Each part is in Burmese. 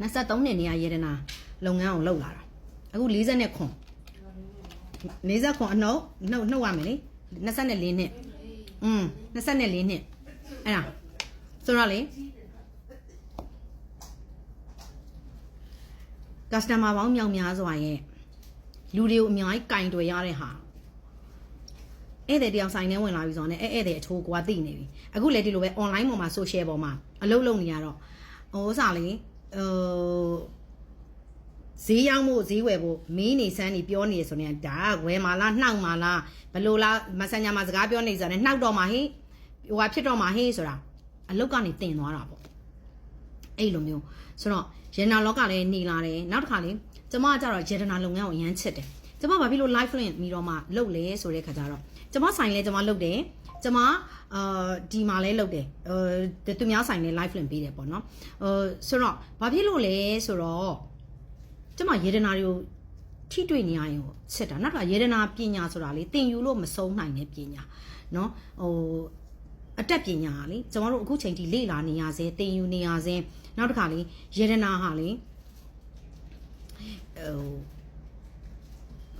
23နှစ်နေရရေဒနာလုပ်ငန်းအောင်လုပ်လာတာအခု40နဲ့ခွန်40ခွန်အနှုတ်နှုတ်နှုတ်ရမယ်လေ24နှစ်อืม24နှစ်အဲ့ဒါဆိုတော့လေ customer ပေါင်းမြောက်များစွာရဲ့လူတွေကိုအများကြီးကင်တွယ်ရတဲ့ဟာဧည့်သည်တယောက်ဆိုင်ထဲဝင်လာပြီဆိုတော့ねဧည့်သည်အချိုးကွာသိနေပြီအခုလည်းဒီလိုပဲ online ပေါ်မှာ social ပေါ်မှာအလုပ်လုပ်နေရတော့ဟိုဥစားလေ ဟိုဈေးရောက်မှုဈေးဝယ်ဖို့မင်းနေစမ်းနေပြောနေရဆိုရင်ဒါကဝယ်မာလားနှောက်မာလားဘလို့လား messenger မှာစကားပြောနေဆိုရင်နှောက်တော့မှာဟေးဟိုဟာဖြစ်တော့မှာဟေးဆိုတာအလုတ်ကနေတင်သွားတာပေါ့အဲ့လိုမျိုးဆိုတော့ရေနာလောကလည်းနေလာတယ်နောက်တစ်ခါလေကျမကကြတော့ရေဒနာလုပ်ငန်းကိုအရန်ချစ်တယ်ကျမဘာဖြစ်လို့ live link ပြီးတော့မှလုပ်လဲဆိုတဲ့ခါကျတော့ကျမဆိုင်လဲကျမလုပ်တယ် ကျမအာဒီမှာလဲလုပ်တယ်အဲသူများဆိုင်လဲ live link ပေးတယ်ပေါ့နော်ဟိုဆိုတော့ဘာဖြစ်လို့လဲဆိုတော့ကျမရေဒနာတွေကိုထိတွေ့နေရရင်ကိုချစ်တာနောက်တစ်ခါရေဒနာပညာဆိုတာလေသင်ယူလို့မဆုံးနိုင်တဲ့ပညာเนาะဟို အတက်ပညာကလေကျွန်တော်တို့အခုချိန်ထိလေ့လာနေရစေသင်ယူနေရစေနောက်တစ်ခါလေယေဒနာဟာလေဟို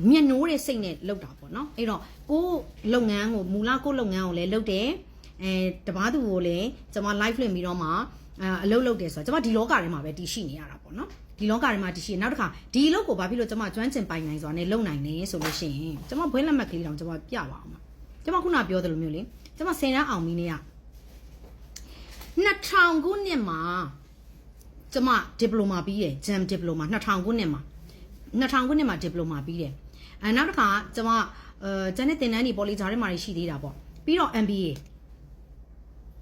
မျက်နှိုးတဲ့စိတ်နဲ့လုပ်တာပေါ့နော်အဲ့တော့ကိုယ်လုပ်ငန်းကိုမူလကိုယ်လုပ်ငန်းကိုလည်းလုပ်တယ်အဲတပားသူကိုလည်းကျွန်မ live လွှင့်ပြီးတော့မှအဲအလုပ်လုပ်တယ်ဆိုတော့ကျွန်မဒီလောကထဲမှာပဲတည်ရှိနေရတာပေါ့နော်ဒီလောကထဲမှာတည်ရှိနေနောက်တစ်ခါဒီအလုပ်ကိုဘာဖြစ်လို့ကျွန်မကျွမ်းကျင်ပိုင်နိုင်ဆိုတာနဲ့လုပ်နိုင်နေဆိုလို့ရှိရင်ကျွန်မဘွဲလက်မှတ်ကလေးတောင်ကျွန်မပြပါအောင်ပါကျွန်မခုနပြောသလိုမျိုးလေကျွန်မစင်ရန်အောင်ပြီးနေရ2000ခုနှစ်မှာကျွန်မဒီပလိုမာပြီးတယ်ဂျမ်ဒီပလိုမာ2000ခုနှစ်မှာ2000ခုနှစ်မှာဒီပလိုမာပြီးတယ် အဲနောက်တစ်ခါကျွန်မအဲကျန်တဲ့သင်တန်းတွေပေါ်လီဂျာထဲမှာရှိသေးတာပေါ့ပြီးတော့ MBA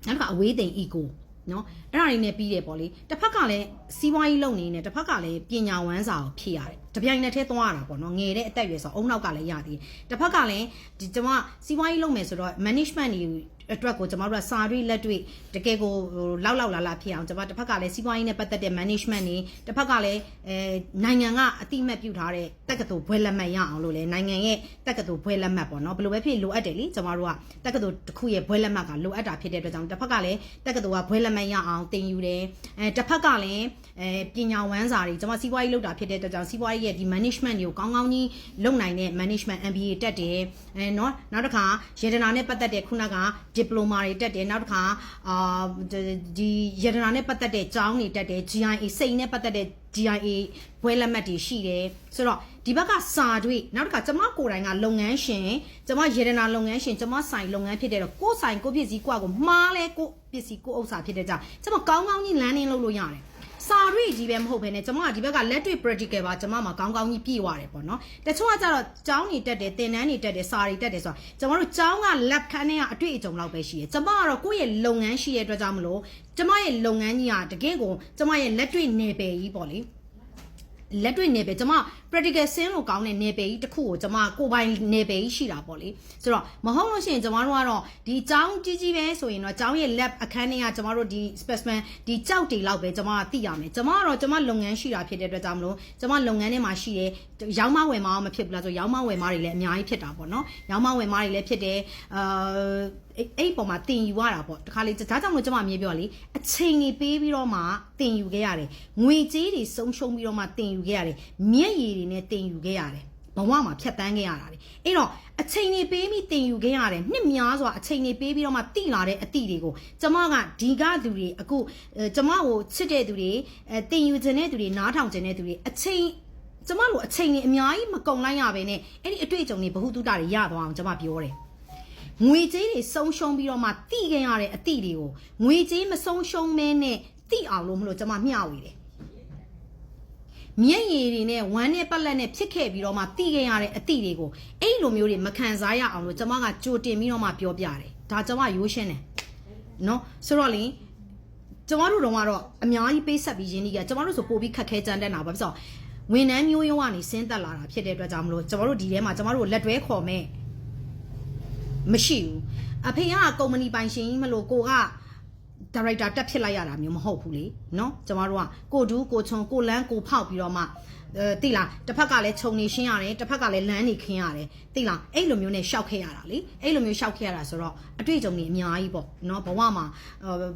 နောက်တစ်ခါအဝေးသိမ် eco နော်အဲ့ဒါတွေနဲ့ပြီးတယ်ပေါ့လေတစ်ဖက်ကလည်းစီးပွားရေးလုပ်နေနေတစ်ဖက်ကလည်းပညာဝမ်းစာကိုဖြည့်ရတယ်တပြိုင်နက်တည်းသွားရတာပေါ့နော်ငယ်တဲ့အသက်အရွယ်ဆိုအုံနောက်ကလည်းရသေးတယ်တစ်ဖက်ကလည်းဒီကျွန်မစီးပွားရေးလုပ်မယ်ဆိုတော့ management တွေအတွက်ကိုကျွန်တော်တို့ကစာတွေလက်တွေတကယ်ကိုဟိုလောက်လောက်လာလာဖြစ်အောင်ကျွန်မတစ်ဖက်ကလည်းစီးပွားရေးနဲ့ပတ်သက်တဲ့ management တွေတစ်ဖက်ကလည်းအဲနိုင်ငံကအတိအမှတ်ပြုထားတဲ့တက္ကသိုလ်ဘွဲလက်မှတ်ရအောင်လို့လေနိုင်ငံရဲ့တက္ကသိုလ်ဘွဲလက်မှတ်ပေါ့နော်ဘယ်လိုပဲဖြစ်လိုအပ်တယ်လीကျွန်တော်တို့ကတက္ကသိုလ်တစ်ခုရဲ့ဘွဲလက်မှတ်ကလိုအပ်တာဖြစ်တဲ့အတွက်ကြောင့်တစ်ဖက်ကလည်းတက္ကသိုလ်ကဘွဲလက်မှတ်ရအောင်တင်ယူတယ်အဲတစ်ဖက်ကလည်းအဲပညာဝမ်းစာတွေကျွန်မစီးပွားရေးလုပ်တာဖြစ်တဲ့အတွက်ကြောင့်စီးပွားရေးရဲ့ဒီ management တွေကိုကောင်းကောင်းကြီးလုပ်နိုင်တဲ့ management MBA တက်တယ်အဲเนาะနောက်တစ်ခါရေဒနာနဲ့ပတ်သက်တဲ့ခုနက diploma တွေတက်တယ်နောက်တစ်ခါအာဒီရေဒနာနဲ့ပတ်သက်တဲ့ကျောင်းတွေတက်တယ် GIA စိတ်နဲ့ပတ်သက်တဲ့ GIA ဘွဲလက်မှတ်တွေရှိတယ်ဆိုတော့ဒီဘက်ကစာတွေနောက်တစ်ခါကျမကိုယ်တိုင်ကလုပ်ငန်းရှင်ကျမရေဒနာလုပ်ငန်းရှင်ကျမဆိုင်လုပ်ငန်းဖြစ်တဲ့တော့ကိုယ်ဆိုင်ကိုယ့်ပစ္စည်းကိုယ့်ကိုမှားလဲကိုယ့်ပစ္စည်းကိုယ့်ဥစ္စာဖြစ်တဲ့ကြောင့်ကျမကောင်းကောင်းကြီးလမ်းနေလုပ်လို့ရတယ် စာရိကြီးပဲမဟုတ်ဘဲねကျွန်မကဒီဘက်ကလက်တွေ့ practical ပါကျွန်မမှာကောင်းကောင်းကြီးပြည့်သွားတယ်ပေါ့နော်တချို့ကကြတော့ကျောင်းနေတက်တယ်သင်တန်းနေတက်တယ်စာတွေတက်တယ်ဆိုတော့ကျွန်တော်တို့ကျောင်းက lab ခန်းထဲကအတွေ့အကြုံလောက်ပဲရှိတယ်ကျွန်မကတော့ကိုယ့်ရဲ့လုပ်ငန်းရှိတဲ့အတွက်ကြောင့်မလို့ကျွန်မရဲ့လုပ်ငန်းကြီးကတကယ့်ကိုကျွန်မရဲ့လက်တွေ့နယ်ပယ်ကြီးပေါ့လေ လက်တွေ့နယ်ပယ်ကျွန်မ practical ဆင်းလို့ကောင်းတဲ့နယ်ပယ်ကြီးတစ်ခုကိုကျွန်မကိုယ်ပိုင်နယ်ပယ်ကြီးရှိတာပေါ့လေဆိုတော့မဟုတ်လို့ရှိရင်ကျွန်မတို့ကတော့ဒီကျောင်းကြီးကြီးပဲဆိုရင်တော့ကျောင်းရဲ့ lab အခန်းထဲကကျွန်မတို့ဒီ specimen ဒီကြောက်တွေလောက်ပဲကျွန်မကသိရမယ်ကျွန်မကတော့ကျွန်မလုပ်ငန်းရှိတာဖြစ်တဲ့အတွက်ကြောင့်မလို့ကျွန်မလုပ်ငန်းထဲမှာရှိတဲ့ရောင်းမဝယ်မအောင်မဖြစ်ဘူးလားဆိုရောင်းမဝယ်မတွေလည်းအများကြီးဖြစ်တာပေါ့နော်ရောင်းမဝယ်မတွေလည်းဖြစ်တယ်အာအဲ့အဲ့ပုံမှာတင်ယူရတာပေါ့တခါလေဒါကြောင့်မို့ကျွန်မအမြဲပြောလေအချိန်ကြီးပေးပြီးတော့မှတင်ယူခဲ့ရတယ်ငွေကြေးတွေဆုံးရှုံးပြီးတော့မှတင်ယူခဲ့ရတယ်မျက်ရည်တွေနဲ့တင်ယူခဲ့ရတယ်ဘဝမှာဖြတ်တန်းခဲ့ရတာလေအဲ့တော့အချိန်ကြီးပေးပြီးတင်ယူခဲ့ရတယ်နှစ်များစွာအချိန်ကြီးပေးပြီးတော့မှတိလာတဲ့အတိတွေကိုကျမကဒီကသူတွေအခုအဲကျမကိုချစ်တဲ့သူတွေအဲတင်ယူခြင်းတဲ့သူတွေနားထောင်ခြင်းတဲ့သူတွေအချိန်ကျမတို့အချိန်ကြီးအများကြီးမကုန်လိုက်ရပဲနဲ့အဲ့ဒီအတွေ့အကြုံတွေဘ ഹു တုတတွေရသွားအောင်ကျမပြောတယ် ငွေကြေးတွေဆုံးရှုံးပြီးတော့မှတိခဲ့ရတဲ့အတိတွေကိုငွေကြေးမဆုံးရှုံးမဲနဲ့တိအောင်လို့မလို့ကျွန်မမျှဝေတယ်မျက်ရည်တွေနဲ့ဝမ်းနဲ့ပတ်လက်နဲ့ဖြစ်ခဲ့ပြီးတော့မှတိခဲ့ရတဲ့အတိတွေကိုအဲ့လိုမျိုးတွေမခံစားရအောင်လို့ကျွန်မကကြိုတင်ပြီးတော့မှပြောပြတယ်ဒါကျွန်မရိုးရှင်းတယ်နော်ဆိုတော့လေကျွန်တော်တို့တော့ကတော့အများကြီးပေးဆက်ပြီးရင်းနှီးကြကျွန်တော်တို့ဆိုပို့ပြီးခက်ခဲကြမ်းတမ်းတာပါပြီးတော့ဝန်ထမ်းမျိုးရိုးကနေဆင်းသက်လာတာဖြစ်တဲ့အတွက်ကြောင့်မလို့ကျွန်တော်တို့ဒီထဲမှာကျွန်တော်တို့လက်တွဲခေါ်မဲ့ မရှိဘူးအဖေကကုမ္ပဏီပိုင်ရှင်ကြီးမလို့ကိုက ဒါရိုက်တာတက်ဖြစ်လိုက်ရတာမျိုးမဟုတ်ဘူးလေเนาะကျမတို့ကကိုဒူးကိုချွန်ကိုလန်းကိုဖောက်ပြီးတော့မှ အဲတိလားတစ်ဖက်ကလည်းခြုံနေရှင်းရတယ်တစ်ဖက်ကလည်းလမ်းနေခင်းရတယ်တိလားအဲ့လိုမျိုးနဲ့ရှောက်ခဲ့ရတာလေအဲ့လိုမျိုးရှောက်ခဲ့ရတာဆိုတော့အတွေ့အကြုံတွေအများကြီးပေါ့เนาะဘဝမှာအဲ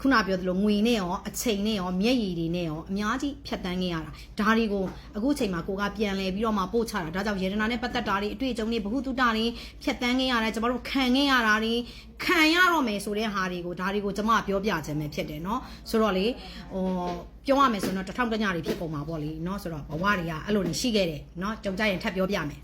ခုနပြောသလိုငွေနဲ့ရောအချိန်နဲ့ရောမျက်ရည်တွေနဲ့ရောအများကြီးဖြတ်တန်းခဲ့ရတာဒါတွေကိုအခုချိန်မှာကိုကပြန်လဲပြီးတော့မှပို့ချတာဒါကြောင့်ယေဒနာနဲ့ပတ်သက်တာတွေအတွေ့အကြုံတွေဘ ഹു တုတတွေဖြတ်တန်းခဲ့ရတယ်ကျမတို့ခံခဲ့ရတာတွေခံရတော့မယ်ဆိုတဲ့ဟာတွေကိုဒါတွေကိုကျမပြောပြခြင်းပဲဖြစ်တယ်เนาะဆိုတော့လေဟို ပြောရမယ်ဆိုတော့တစ်ထောင်တညတွေဖြစ်ကုန်မှာပေါ့လေเนาะဆိုတော့ဘဝတွေကအဲ့လိုနေရှိခဲ့တယ်เนาะကြုံကြရင်ထပ်ပြောပြမယ်